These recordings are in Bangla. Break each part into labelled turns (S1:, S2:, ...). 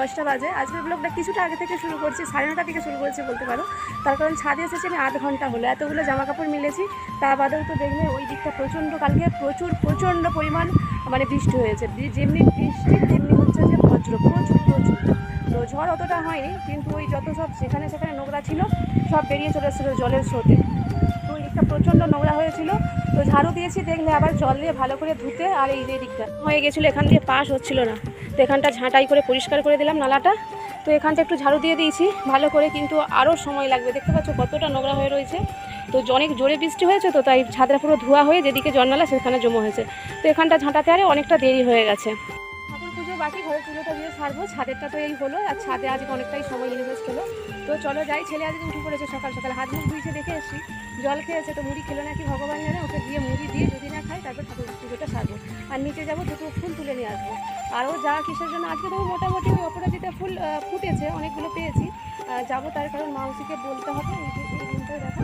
S1: দশটা বাজে। আজকের ব্লগটা কিছুটা আগে থেকে শুরু করছি, সাড়ে নটা থেকে শুরু করেছি বলতে পারো। তার কারণ ছাদে এসেছি আমি আধ ঘণ্টা হলো। এতগুলো জামা কাপড় মিলেছি, তা বাদেও তো দেখলে ওই দিকটা প্রচণ্ড, কালকে প্রচুর, প্রচণ্ড পরিমাণ মানে বৃষ্টি হয়েছে। যেমনি বৃষ্টি, তেমনি হচ্ছে যে বজ্র, প্রচুর প্রচুর। তো ঝড় অতটা হয়নি, কিন্তু ওই যত সব সেখানে সেখানে নোংরা ছিল, সব বেরিয়ে চলে এসেছিল জলের স্রোতে। দিকটা প্রচণ্ড নোংরা হয়েছিল। তো ঝাড়ু দিয়েছি, দেখলে আবার জল দিয়ে ভালো করে ধুতে আর এই যে দিকটা হয়ে গেছিল, এখান দিয়ে পাস হচ্ছিল না। তো এখানটা ঝাঁটাই করে পরিষ্কার করে দিলাম নালাটা। তো এখানটা একটু ঝাড়ু দিয়ে দিয়েছি, ভালো করে কিন্তু আরও সময় লাগবে। দেখতে পাচ্ছ কতটা নোংরা হয়ে রয়েছে। তো অনেক জোরে বৃষ্টি হয়েছে তো তাই ছাদটা পুরো ধোয়া হয়ে যেদিকে জন্নালা সেখানে জমা হয়েছে। তো এখানটা ঝাঁটাতে আরে অনেকটা দেরি হয়ে গেছে। বাকি ঘরের পুজোটা দিয়ে সারবো, ছাদেরটা তো এই হলো, আর ছাদে আজকে অনেকটাই সময় ইনভেস্ট হলো। তো চলো যাই, ছেলে আজকে উঠে পড়েছে সকাল সকাল, হাত মুখ ধুইছে দেখে এসছি। জল খেয়েছে, তো মুড়ি খেলো নাকি ভগবান জানে, ওকে দিয়ে মুড়ি দিয়ে যদি না খাই তারপর ঠাকুর পুজোটা সারবো। আর নিচে যাব, দুটো ফুল তুলে নিয়ে আসব। আরও যা কিসের জন্য, আজকে তো মোটামুটি ওই অপরাজিতা ফুল ফুটেছে, অনেকগুলো পেয়েছি। যাব তার কারণ মাউসিকে বলতে হবে দেখা।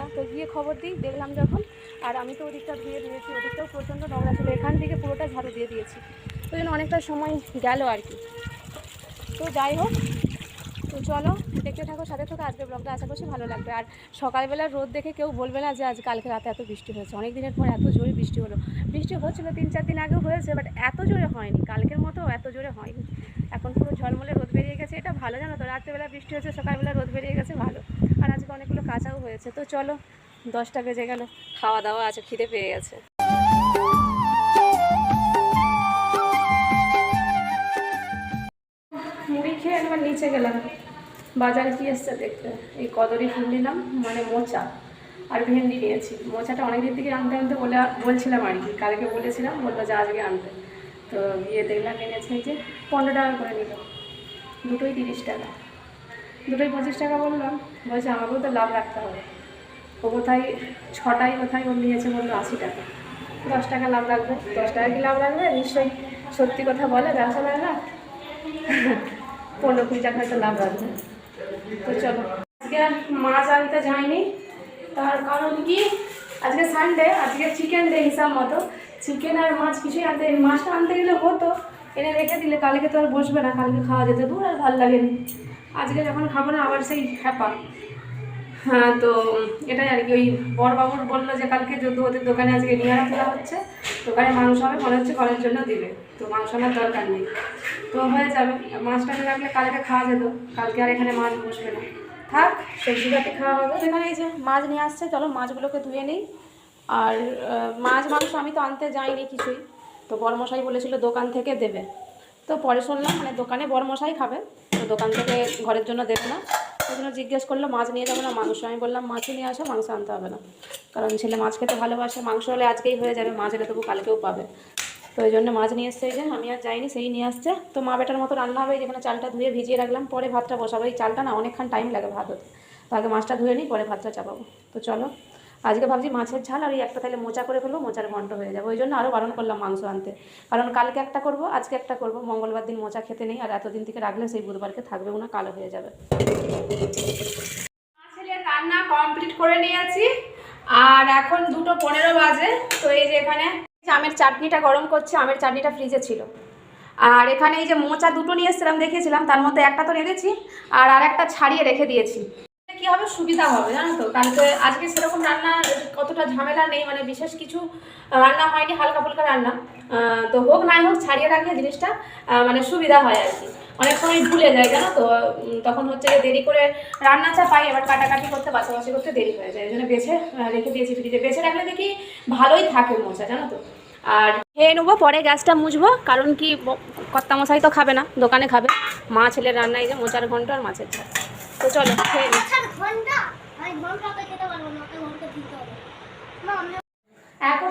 S1: না? তো গিয়ে খবর দিই, দেখলাম যখন। আর আমি তো ওদিকটা ধুয়ে দিয়েছি, ওদিকটাও প্রচণ্ড নোংরা ছিল। এখান থেকে পুরোটা ঝাড়ু দিয়ে দিয়েছি। তো জন্য অনেকটা সময় গেল আর কি। তো যাই হোক, তো চলো, দেখতে থাকো, সাথে থাকো। আজকে ব্লগটা আশা করছি ভালো লাগবে। আর সকালবেলা রোদ দেখে কেউ বলবে না যে আজ কালকে রাতে এত বৃষ্টি হয়েছে। অনেক দিনের পর এত জোরে বৃষ্টি হলো। বৃষ্টি হচ্ছিল তিন চার দিন আগেও হয়েছে বাট এত জোরে হয়নি। কালকের মতো এত জোরে হয়নি। এখন পুরো ঝলমলে রোদ বেরিয়ে গেছে। এটা ভালো জানো তো, রাত্রেবেলা বৃষ্টি হচ্ছে সকালবেলা রোদ বেরিয়ে গেছে, ভালো। অনেকগুলো কাঁচাও হয়েছে। তো চলো, দশটা বেজে গেল। খাওয়া দাওয়া আছে, খিদে পেয়ে গেছে। মুড়ি খেয়ে একবার নিচে গেলাম। বাজারে কি এসছে দেখতে এই কদরি ফুল নিলাম মানে মোচা আর ভেন্ডি নিয়েছি। মোচাটা অনেক দিন থেকে আনতে আনতে বলে বলছিলাম আর কি, কালকে বলেছিলাম, বলল যে আজকে আনতে তো গিয়ে দেখলাম এনেছে যে পনেরো টাকা করে নিল। দুটোই তিরিশ টাকা। দুটোই পঁচিশ টাকা বললাম। বলছে, আমাকেও তো লাভ রাখতে হবে। ও কোথায় ছটাই কোথায় ও নিয়েছে বলল আশি টাকা। দশ টাকা লাভ রাখবে। দশ টাকা কি লাভ রাখবে? নিশ্চয়ই সত্যি কথা বলে, ব্যবসা লাগে না? পনেরো কুড়ি টাকা হয়তো লাভ রাখবে। তো চলো। আজকে আর মাছ আনতে যাইনি। তার কারণ কি? আজকে সানডে আজকে চিকেন ডে হিসাব মতো। চিকেন আর মাছ কিছুই আনতে মাছটা আনতে গেলে হতো। এনে রেখে দিলে কালকে তো আর বসবে না, কালকে খাওয়া যেতে দূর আর ভালো লাগেনি। আজকে যখন খাব না, আবার সেই হ্যাপা হ্যাঁ তো এটাই আর কি, ওই বড়বাবুর বলল যে কালকে যদি ওদের দোকানে আজকে নিয়ে তোলা হচ্ছে। দোকানে মাংস হবে, মনে হচ্ছে ঘরের জন্য দিবে। তো মাংস আনার দরকার নেই। তো হয়ে যাবে মাছটাকে রাখলে কালকে খাওয়া যেত। কালকে আর এখানে মাছ বসবে না। থাক, সবজি পাতি খাওয়া হবে। এখানে এই যে মাছ নিয়ে আসছে, চলো মাছগুলোকে ধুয়ে নিই। আর মাছ, মাংস আমি তো আনতে যাইনি কিছুই। তো বরমশাই বলেছিল দোকান থেকে দেবে। তো পরে শুনলাম মানে দোকানে বড়মশাই খাবে, তো দোকান থেকে ঘরের জন্য দেবে না। ওই জন্য জিজ্ঞেস করল, মাছ নিয়ে যাব না? মাংস। আমি বললাম, মাছই নিয়ে আসো, মাংস আনতে হবে না। কারণ ছেলে মাছ খেতে ভালোবাসে, মাংস হলে আজকেই হয়ে যাবে, মাছ এলে তবু কালকেও পাবে। তো ওই জন্য মাছ নিয়ে এসছে আমি আর যাইনি, সেই নিয়ে আসছে। তো মা বেটার মতো রান্না হবে যেখানে চালটা ধুয়ে ভিজিয়ে রাখলাম, পরে ভাতটা বসাবো। এই চালটা না অনেকক্ষণ টাইম লাগে ভাত হতে। তো আগে মাছটা ধুয়ে নিই, পরে ভাতটা চাপাবো। তো চলো আজকে ভাবছি মাছের ঝাল আর এই একটা তাহলে মোচা করে ফেলব, মোচার ঘন্ট হয়ে যাবে। ওই জন্য আরও বারণ করলাম মাংস আনতে। কারণ কালকে একটা করব, আজকে একটা করব। মঙ্গলবার দিন মোচা খেতে নেই আর এতদিন থেকে রাখলে সেই বুধবারকে থাকবেও না কালো হয়ে যাবে। রান্না কমপ্লিট করে নিয়েছি। আর এখন দুটো পনেরো বাজে, তো এই যে এখানে আমের চাটনিটা গরম করছে, আমের চাটনিটা ফ্রিজে ছিল। আর এখানে এই যে মোচা দুটো নিয়ে এসেছিলাম, দেখিয়েছিলাম, তার মধ্যে একটা তো রেঁধেছি, আর আর একটা ছাড়িয়ে রেখে দিয়েছি। কি হবে? সুবিধা হবে, জানো তো? কালকে আজকে সেরকম রান্না, কতটা ঝামেলা নেই মানে বিশেষ কিছু রান্না হয়নি, হালকা ফুলকা রান্না। তো হোক, নাই হোক, ছাড়িয়ে রাখলে জিনিসটা। মানে সুবিধা হয় আর কি। অনেক সময় ভুলে যায়, জানো তো? তখন হচ্ছে যে দেরি করে রান্না চাপাই এবার কাটাকাটি করতে বাছাবাছি করতে দেরি হয়ে যায়। এই জন্য বেছে রেখে দিয়েছি ফ্রিজে। বেছে রাখলে দেখি ভালোই থাকে মোচা, জানো তো? আর খেয়ে নেব, পরে গ্যাসটা মুছবো, কারণ কি কর্তা মশাই তো খাবে না, দোকানে খাবে। মা ছেলের রান্নায় যে মোচার ঘন্ট আর মাছের ঝাল। তো চলো
S2: আচ্ছা ঘণ্টা? আমি ঘণ্টা তো খেতে পারব না ওকে ঘণ্টা দিতে হবে। মা আমি
S1: এখন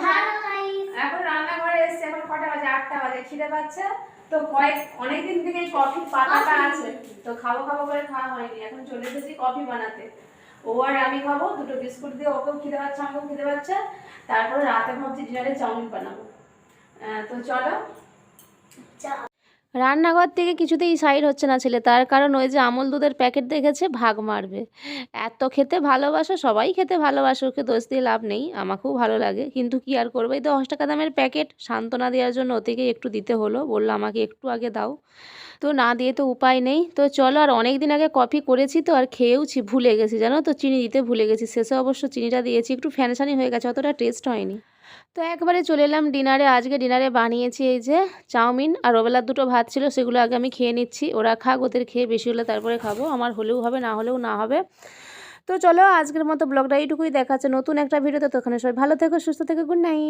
S1: এখন রান্নাঘরে এসছে এখন কটা বাজে? আটটা বাজে খিদে পাচ্ছে। তো কয়েক অনেকদিন থেকে কফি পাতাটা আছে তো খাব খাব করে খাওয়া হয়নি। এখন চলে এসেছি কফি বানাতে। ও আর আমি খাব দুটো বিস্কুট দিয়ে ওকেও খিদে পাচ্ছে আমাকেও খিদে পাচ্ছে। তারপরে রাতে ভাবছি ডিনারে চাউমিন বানাবো। আহ, তো চলো।
S2: চা
S3: রান্নাঘর থেকে কিছুতেই সাইড হচ্ছে না ছেলে। তার কারণ ওই যে আমল দুধের প্যাকেট দেখেছে, ভাগ মারবে। এত খেতে ভালোবাসে, সবাই খেতে ভালোবাসো, ওকে দোষ দিয়ে লাভ নেই আমাকেও ভালো লাগে। কিন্তু কি আর করব? এই দশ টাকা দামের প্যাকেট, সান্ত্বনা দেওয়ার জন্য ওদেরকে একটু দিতে হলো, বলল আমাকে একটু আগে দাও। তো না দিয়ে তো উপায় নেই। তো চলো আর অনেক দিন আগে কফি করেছি তো আর খেয়েওছি, ভুলে গেছি। জানো তো, চিনি দিতে ভুলে গেছি। শেষে অবশ্য চিনিটা দিয়েছি, একটু ফ্যানসানি হয়ে গেছে, অতটা টেস্ট হয়নি। তো একবারে চলে এলাম ডিনারে। আজকে ডিনারে বানিয়েছি এই যে চাউমিন আর ওবেলার দুটো ভাত ছিল, সেগুলো আগে আমি খেয়ে নিচ্ছি। ওরা খাক, ওদের খেয়ে বেশি হলে তারপরে খাব। আমার হলেও হবে, না হলেও না হবে। তো চলো, আজকের মতো ব্লগটা এইটুকুই দেখাচ্ছে। নতুন একটা ভিডিওতে ওখানে সবাই ভালো থেকো, সুস্থ থেকো গুড নাইট